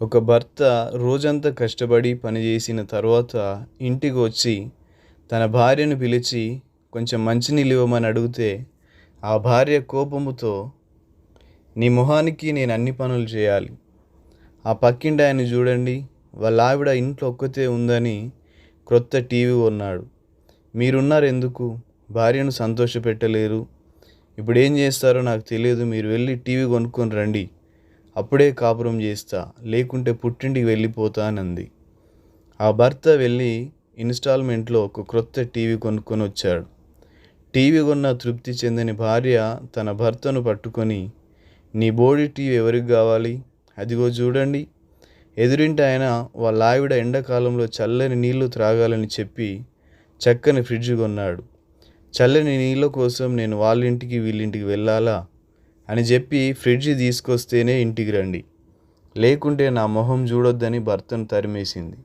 ఒక భర్త రోజంతా కష్టపడి పనిచేసిన తర్వాత ఇంటికి వచ్చి తన భార్యను పిలిచి కొంచెం మంచినీళ్ళు ఇవ్వమని అడిగితే ఆ భార్య కోపముతో నీ మొహానికి నేను అన్ని పనులు చేయాలి. ఆ పక్కింటి ఆయన చూడండి. వాళ్ళ ఆవిడ ఇంట్లో ఒక్కతే ఉందని క్రొత్త టీవీ కొన్నాడు. మీరున్నారు ఎందుకు? భార్యను సంతోషపెట్టలేరు. ఇప్పుడు ఏం చేస్తారో నాకు తెలియదు. మీరు వెళ్ళి టీవీ కొనుక్కొని రండి. అప్పుడే కాపురం చేస్తా లేకుంటే పుట్టింటికి వెళ్ళిపోతా అనంది ఆ భర్త వెళ్ళి ఇన్స్టాల్మెంట్లో ఒక క్రొత్త టీవీ కొనుక్కొని వచ్చాడు. టీవీ కొన్న తృప్తి చెందని భార్య తన భర్తను పట్టుకొని నీ బోడి టీవీ ఎవరికి కావాలి? అదిగో చూడండి. ఎదురింటి ఆయన వాళ్ళ ఆవిడ ఎండాకాలంలో చల్లని నీళ్ళు త్రాగాలని చెప్పి చక్కని ఫ్రిడ్జ్ కొన్నాడు. చల్లని నీళ్ళ కోసం నేను వాళ్ళ ఇంటికి వీళ్ళింటికి వెళ్ళాలా? అని చెప్పి ఫ్రిడ్జ్ తీసుకొస్తేనే ఇంటికి రండి. లేకుంటే నా మొహం చూడొద్దని భర్తను తరిమేసింది.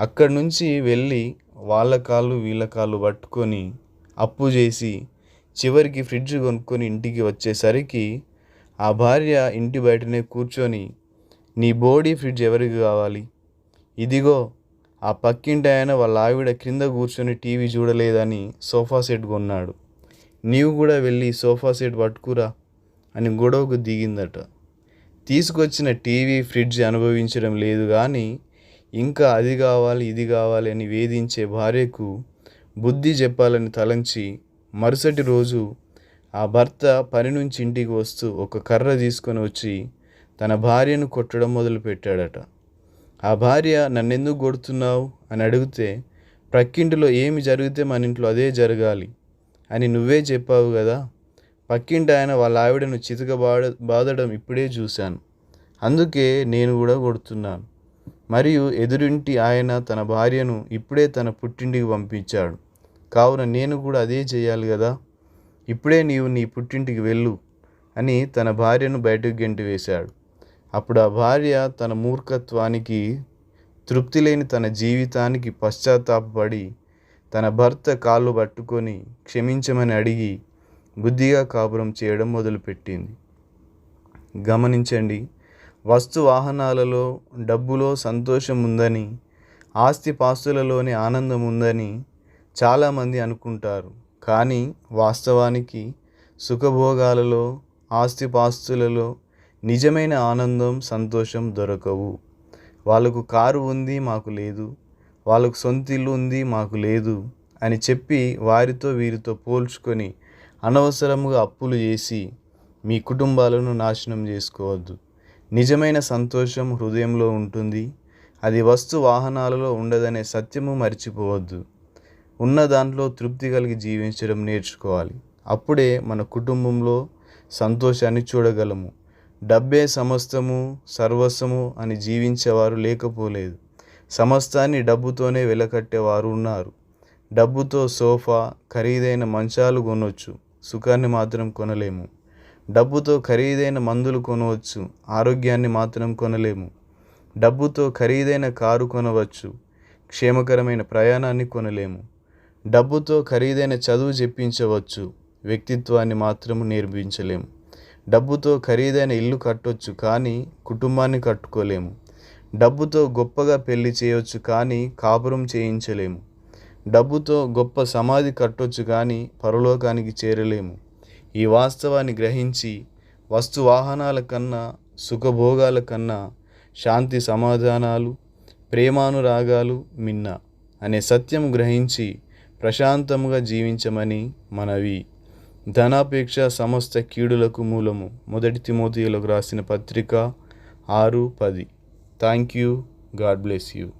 అక్కడి నుంచి వెళ్ళి వాళ్ళ కాళ్ళు వీళ్ళ కాళ్ళు పట్టుకొని అప్పు చేసి చివరికి ఫ్రిడ్జ్ కొనుక్కొని ఇంటికి వచ్చేసరికి ఆ భార్య ఇంటి బయటనే కూర్చొని నీ బోడీ ఫ్రిడ్జ్ ఎవరికి కావాలి? ఇదిగో ఆ పక్కింటి ఆయన వాళ్ళ ఆవిడ క్రింద కూర్చొని టీవీ చూడలేదని సోఫా సెట్ కొన్నాడు. నీవు కూడా వెళ్ళి సోఫా సెట్ పట్టుకురా. అని గొడవకు దిగిందట. తీసుకొచ్చిన టీవీ ఫ్రిడ్జ్ అనుభవించడం లేదు కానీ ఇంకా అది కావాలి ఇది కావాలి అని వేధించే భార్యకు బుద్ధి చెప్పాలని తలంచి మరుసటి రోజు ఆ భర్త పని నుంచి ఇంటికి వస్తూ ఒక కర్ర తీసుకొని వచ్చి తన భార్యను కొట్టడం మొదలుపెట్టాడట. ఆ భార్య నన్నెందుకు కొడుతున్నావు? అని అడిగితే ప్రక్కింటిలో ఏమి జరిగితే మన ఇంట్లో అదే జరగాలి అని నువ్వే చెప్పావు కదా. పక్కింటి ఆయన వాళ్ళ ఆవిడను చితక బాడ బాదడం ఇప్పుడే చూశాను. అందుకే నేను కూడా కొడుతున్నాను. మరియు ఎదురింటి ఆయన తన భార్యను ఇప్పుడే తన పుట్టింటికి పంపించాడు. కావున నేను కూడా అదే చేయాలి కదా? ఇప్పుడే నీవు నీ పుట్టింటికి వెళ్ళు అని తన భార్యను బయటకు గెంటి వేశాడు. అప్పుడు ఆ భార్య తన మూర్ఖత్వానికి తృప్తి లేని తన జీవితానికి పశ్చాత్తాపడి తన భర్త కాళ్ళు పట్టుకొని క్షమించమని అడిగి బుద్ధిగా కాపురం చేయడం మొదలుపెట్టింది. గమనించండి వస్తు వాహనాలలో డబ్బులో సంతోషం ఉందని ఆస్తి పాస్తులలోనే ఆనందం ఉందని చాలామంది అనుకుంటారు. కానీ వాస్తవానికి సుఖభోగాలలో ఆస్తిపాస్తులలో నిజమైన ఆనందం సంతోషం దొరకవు. వాళ్ళకు కారు ఉంది మాకు లేదు. వాళ్ళకు సొంత ఇల్లు ఉంది మాకు లేదు అని చెప్పి వారితో వీరితో పోల్చుకొని అనవసరముగా అప్పులు చేసి మీ కుటుంబాలను నాశనం చేసుకోవద్దు. నిజమైన సంతోషం హృదయంలో ఉంటుంది. అది వస్తు వాహనాలలో ఉండదనే సత్యము మర్చిపోవద్దు. ఉన్న దాంట్లో తృప్తి కలిగి జీవించడం నేర్చుకోవాలి. అప్పుడే మన కుటుంబంలో సంతోషాన్ని చూడగలము. డబ్బే సమస్తము సర్వస్వము అని జీవించేవారు లేకపోలేదు. సమస్తాన్ని డబ్బుతోనే వెలకట్టేవారు ఉన్నారు. డబ్బుతో సోఫా ఖరీదైన మంచాలు కొనవచ్చు సుఖాన్ని మాత్రం కొనలేము. డబ్బుతో ఖరీదైన మందులు కొనవచ్చు ఆరోగ్యాన్ని మాత్రం కొనలేము. డబ్బుతో ఖరీదైన కారు కొనవచ్చు క్షేమకరమైన ప్రయాణాన్ని కొనలేము. డబ్బుతో ఖరీదైన చదువు చెప్పించవచ్చు వ్యక్తిత్వాన్ని మాత్రము నేర్పించలేము డబ్బుతో ఖరీదైన ఇల్లు కట్టొచ్చు కానీ కుటుంబాన్ని కట్టుకోలేము. డబ్బుతో గొప్పగా పెళ్ళి చేయొచ్చు కానీ కాపురం చేయించలేము. డబ్బుతో గొప్ప సమాధి కట్టొచ్చు కానీ పరలోకానికి చేరలేము. ఈ వాస్తవాన్ని గ్రహించి వస్తు వాహనాల కన్నా సుఖభోగాల కన్నా శాంతి సమాధానాలు ప్రేమానురాగాలు మిన్న అనే సత్యం గ్రహించి ప్రశాంతముగా జీవించమని మనవి. ధనాపేక్ష సమస్త కీడులకు మూలము. మొదటి తిమోతిలకు రాసిన పత్రిక ఆరు పది. Thank you God bless you